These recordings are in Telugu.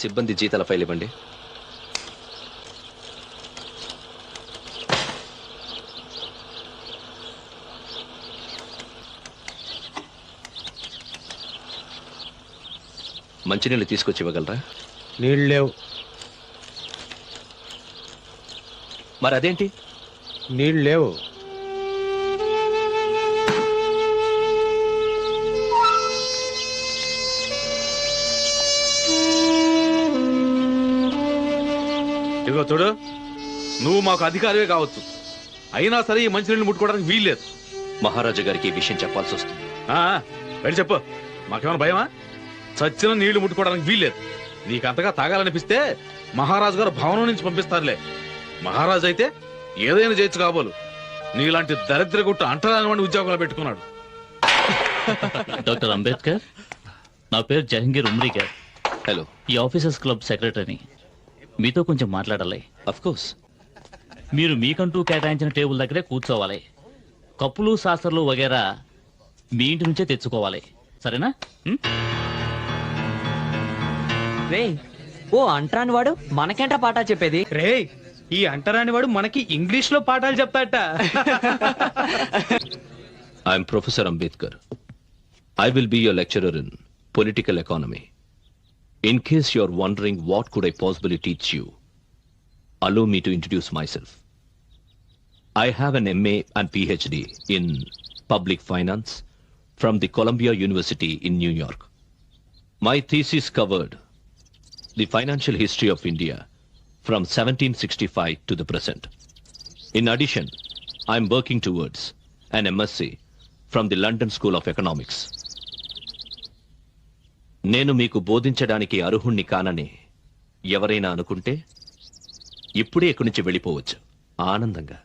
సిబ్బంది జీతాల ఫైల్ ఇవ్వండి. మంచినీళ్ళు తీసుకొచ్చి ఇవ్వగలరా? నీళ్ళు లేవు. మరి అదేంటి నీళ్ళు లేవు. ఇదిగో చూడు నువ్వు మాకు అధికారివే కావచ్చు. అయినా సరే ఈ మంచినీళ్ళు ముట్టుకోవడానికి వీల్లేదు. మహారాజా గారికి ఈ విషయం చెప్పాల్సి వస్తుంది. ఆ, వెళ్ళి చెప్పు. మాకేమైనా భయమా? చచ్చిన నీళ్ళు ముట్టుకోవడానికి వీల్లేదు. నీకంతగా తాగాలనిపిస్తే మహారాజు గారు భవనం నుంచి పంపిస్తారులే. మహారాజు అయితే ఏదైనా చేయొచ్చు కాబోలు. నీలాంటి దరిద్ర గుట్టు అంటరాని వాడిని ఉద్యోగాలు పెట్టుకున్నాడు. డాక్టర్ అంబేద్కర్ నా పేరు జహంగీర్ ఉమ్రీకర్ హలో. ఈ ఆఫీసర్స్ క్లబ్ సెక్రటరీని మీతో కొంచెం మాట్లాడాలి. అఫ్ కోర్స్ మీరు మీకంటూ కేటాయించిన టేబుల్ దగ్గరే కూర్చోవాలి. కప్పులు సాసర్లు వగేరా మీ ఇంటి నుంచే తెచ్చుకోవాలి. సరేనా? రే ఓ అంటరాని వాడు మనకేంట్రా పాఠాలు చెప్పేది? రే ఈ అంటరాని వాడు మనకి ఇంగ్లీష్లో పాఠాలు చెప్తాట. I'm professor Ambedkar I will be your lecturer in political economy In case you're wondering what could I possibly teach you, allow me to introduce myself. I have an MA and PhD in public finance from the Columbia University in New York. My thesis covered the financial history of India from 1765 to the present. In addition, I'm working towards an MSc from the London School of Economics. నేను మీకు బోధించడానికి అర్హుణ్ణి కానని ఎవరైనా అనుకుంటే ఇప్పుడే ఇక్కడి నుంచి వెళ్ళిపోవచ్చు. ఆనందంగా.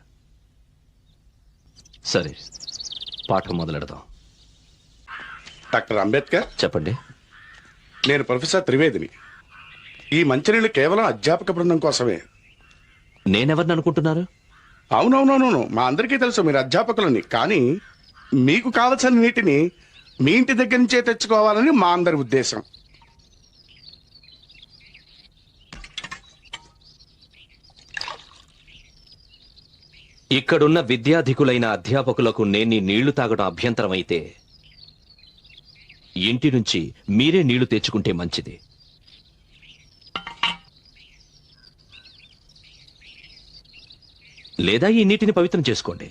సరే పాఠం మొదలెడదాం. డాక్టర్ అంబేద్కర్? చెప్పండి. నేను ప్రొఫెసర్ త్రివేదిని. ఈ మంచినీళ్ళు కేవలం అధ్యాపక బృందం కోసమే. నేనెవరిని అనుకుంటున్నారు? అవునవునవును మా అందరికీ తెలుసు మీరు అధ్యాపకులని. కానీ మీకు కావలసిన నీటిని మీ ఇంటి దగ్గర నుంచే తెచ్చుకోవాలని మా అందరి ఉద్దేశం. ఇక్కడున్న విద్యాధికులైన అధ్యాపకులకు నేను నీళ్ళు తాగడం అభ్యంతరం అయితే ఇంటి నుంచి మీరే నీళ్ళు తెచ్చుకుంటే మంచిది. లేదా ఈ నీటిని పవిత్రం చేసుకోండి.